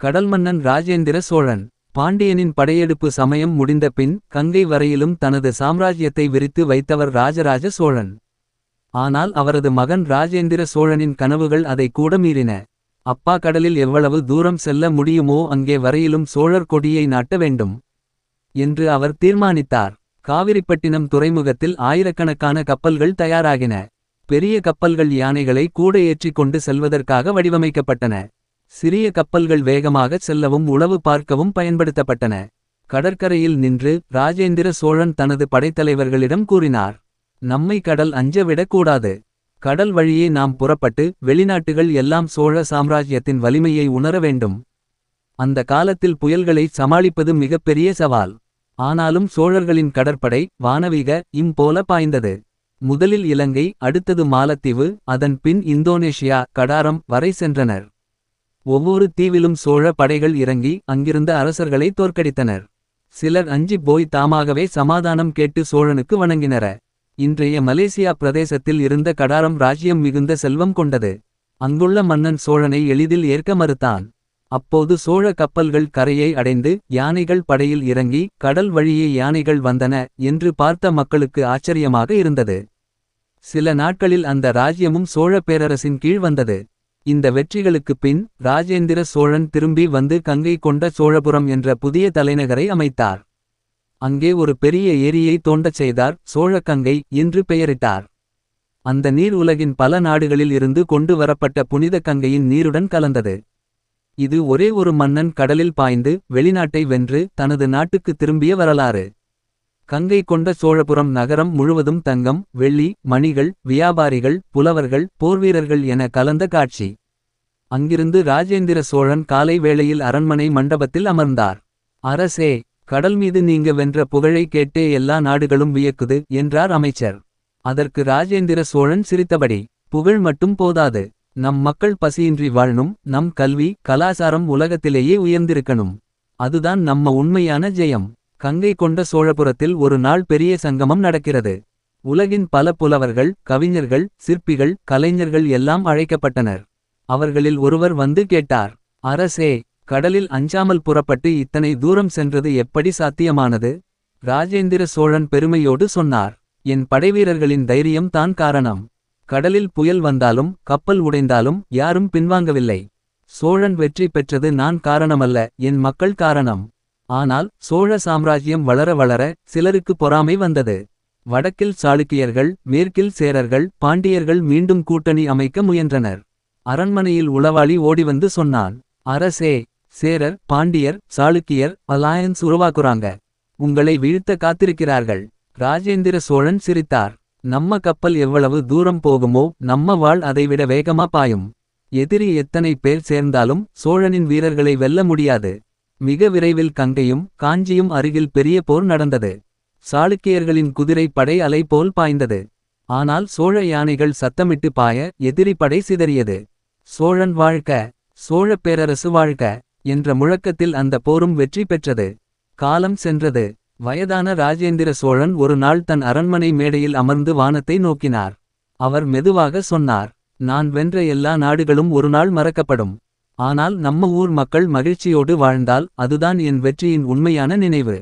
கடல்மன்னன் ராஜேந்திர சோழன் பாண்டியனின் படையெடுப்பு சமயம் முடிந்த பின் கங்கை வரையிலும் தனது சாம்ராஜ்யத்தை விரித்து வைத்தவர் ராஜராஜ சோழன். ஆனால் அவரது மகன் ராஜேந்திர சோழனின் கனவுகள் அதை கூட மீறின. அப்பா கடலில் எவ்வளவு தூரம் செல்ல முடியுமோ அங்கே வரையிலும் சோழர் கொடியை நாட்ட வேண்டும் என்று அவர் தீர்மானித்தார். காவிரிப்பட்டினம் துறைமுகத்தில் ஆயிரக்கணக்கான கப்பல்கள் தயாராகின. பெரிய கப்பல்கள் யானைகளை கூட ஏற்றிக்கொண்டு செல்வதற்காக வடிவமைக்கப்பட்டன. சிறிய கப்பல்கள் வேகமாகச் செல்லவும் உளவு பார்க்கவும் பயன்படுத்தப்பட்டன. கடற்கரையில் நின்று ராஜேந்திர சோழன் தனது படைத்தலைவர்களிடம் கூறினார் நம்மை கடல் அஞ்சவிடக்கூடாது கடல் வழியே நாம் புறப்பட்டு வெளிநாட்டுகள் எல்லாம் சோழ சாம்ராஜ்யத்தின் வலிமையை உணர வேண்டும். அந்த காலத்தில் புயல்களை சமாளிப்பது மிகப்பெரிய சவால். ஆனாலும் சோழர்களின் கடற்படை வானவிக இம் போல பாய்ந்தது. முதலில் இலங்கை அடுத்தது மாலத்தீவு அதன் பின் இந்தோனேஷியா கடாரம் வரை சென்றனர். ஒவ்வொரு தீவிலும் சோழ படைகள் இறங்கி அங்கிருந்த அரசர்களை தோற்கடித்தனர். சிலர் அஞ்சி போய் தாமாகவே சமாதானம் கேட்டு சோழனுக்கு வணங்கினர. இன்றைய மலேசியா பிரதேசத்தில் இருந்த கடாரம் ராஜ்யம் மிகுந்த செல்வம் கொண்டது. அங்குள்ள மன்னன் சோழனை எளிதில் ஏற்க மறுத்தான். அப்போது சோழ கப்பல்கள் கரையை அடைந்து யானைகள் படையில் இறங்கி கடல் வழியே யானைகள் வந்தன என்று பார்த்த மக்களுக்கு ஆச்சரியமாக இருந்தது. சில நாட்களில் அந்த ராஜ்யமும் சோழ பேரரசின் கீழ் வந்தது. இந்த வெற்றிகளுக்குப் பின் ராஜேந்திர சோழன் திரும்பி வந்து கங்கை கொண்ட சோழபுரம் என்ற புதிய தலைநகரை அமைத்தார். அங்கே ஒரு பெரிய ஏரியை தோண்டச் செய்தார் சோழக்கங்கை என்று பெயரிட்டார். அந்த நீர் உலகின் பல நாடுகளில் இருந்து கொண்டு வரப்பட்ட புனித கங்கையின் நீருடன் கலந்தது. இது ஒரே ஒரு மன்னன் கடலில் பாய்ந்து வெளிநாட்டை வென்று தனது நாட்டுக்கு திரும்பிய வரலாறு. கங்கை கொண்ட சோழபுரம் நகரம் முழுவதும் தங்கம் வெள்ளி மணிகள் வியாபாரிகள் புலவர்கள் போர்வீரர்கள் என கலந்த காட்சி. அங்கிருந்து ராஜேந்திர சோழன் காலை வேளையில் அரண்மனை மண்டபத்தில் அமர்ந்தார். அரசே கடல் மீது நீங்க வென்ற புகழை கேட்டே எல்லா நாடுகளும் வியக்குது என்றார் அமைச்சர். அதற்கு ராஜேந்திர சோழன் சிரித்தபடி புகழ் மட்டும் போதாது. நம் மக்கள் பசியின்றி வாழணும் நம் கல்வி கலாசாரம் உலகத்திலேயே உயர்ந்திருக்கணும். அதுதான் நம்ம உண்மையான ஜெயம். கங்கை கொண்ட சோழபுரத்தில் ஒரு நாள் பெரிய சங்கமம் நடக்கிறது. உலகின் பல புலவர்கள் கவிஞர்கள் சிற்பிகள் கலைஞர்கள் எல்லாம் அழைக்கப்பட்டனர். அவர்களில் ஒருவர் வந்து கேட்டார் அரசே கடலில் அஞ்சாமல் புறப்பட்டு இத்தனை தூரம் சென்றது எப்படி சாத்தியமானது? ராஜேந்திர சோழன் பெருமையோடு சொன்னார் என் படைவீரர்களின் தைரியம் தான் காரணம். கடலில் புயல் வந்தாலும் கப்பல் உடைந்தாலும் யாரும் பின்வாங்கவில்லை. சோழன் வெற்றி பெற்றது நான் காரணமல்ல என் மக்கள் காரணம். ஆனால் சோழ சாம்ராஜ்யம் வளர வளர சிலருக்கு பொறாமை வந்தது. வடக்கில் சாளுக்கியர்கள் மேற்கில் சேரர்கள் பாண்டியர்கள் மீண்டும் கூட்டணி அமைக்க முயன்றனர். அரண்மனையில் உளவாளி ஓடிவந்து சொன்னான் அரசே சேரர் பாண்டியர் சாளுக்கியர் அலாயன்ஸ் உருவாக்குறாங்க. உங்களை வீழ்த்த காத்திருக்கிறார்கள். ராஜேந்திர சோழன் சிரித்தார் நம்ம கப்பல் எவ்வளவு தூரம் போகுமோ நம்ம வாழ் அதைவிட வேகமா பாயும். எதிரி எத்தனை பேர் சேர்ந்தாலும் சோழனின் வீரர்களை வெல்ல முடியாது. மிக விரைவில் கங்கையும் காஞ்சியும் அருகில் பெரிய போர் நடந்தது. சாளுக்கியர்களின் குதிரை படை அலை போல் பாய்ந்தது. ஆனால் சோழ யானைகள் சத்தமிட்டு பாய எதிரி படை சிதறியது. சோழன் வாழ்க சோழப் பேரரசு வாழ்க என்ற முழக்கத்தில் அந்த போரும் வெற்றி பெற்றது. காலம் சென்றது. வயதான ராஜேந்திர சோழன் ஒரு நாள் தன் அரண்மனை மேடையில் அமர்ந்து வானத்தை நோக்கினார். அவர் மெதுவாக சொன்னார் நான் வென்ற எல்லா நாடுகளும் ஒரு நாள் மறக்கப்படும். ஆனால் நம்ம ஊர் மக்கள் மகிழ்ச்சியோடு வாழ்ந்தால் அதுதான் என் வெற்றியின் உண்மையான நினைவு.